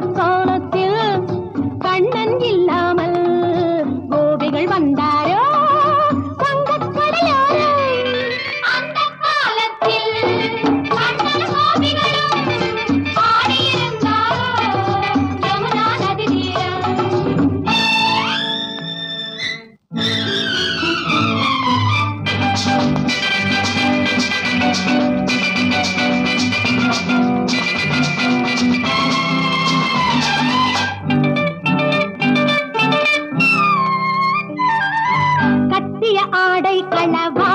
का ஆடை களவா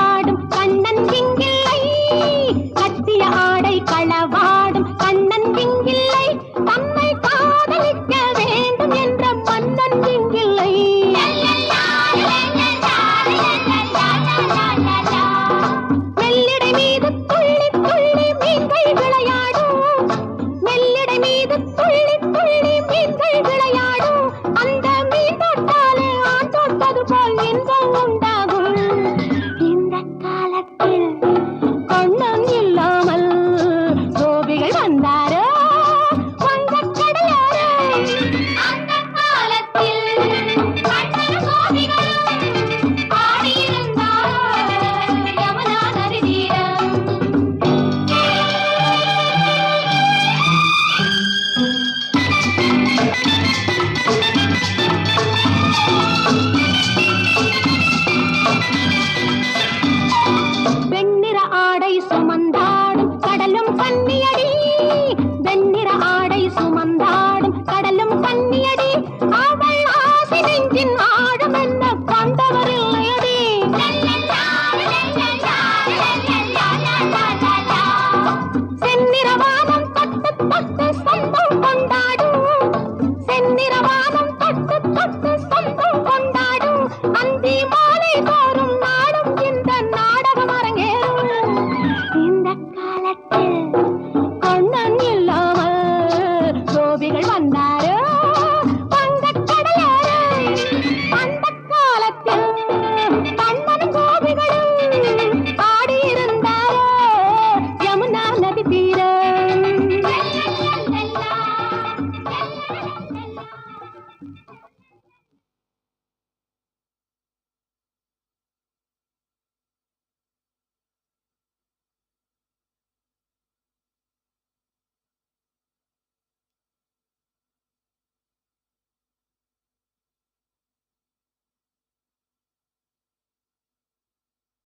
在林中打滚。பன்னியடி. வெண்ணிற ஆடை சுமந்தாடும் கடலும் பன்னியடி. அவள் ஆசை நெஞ்சின் ஆழம் என்ன கொண்டவர் இல்லையடி செந்நிற வானம் பட்டு பட்டு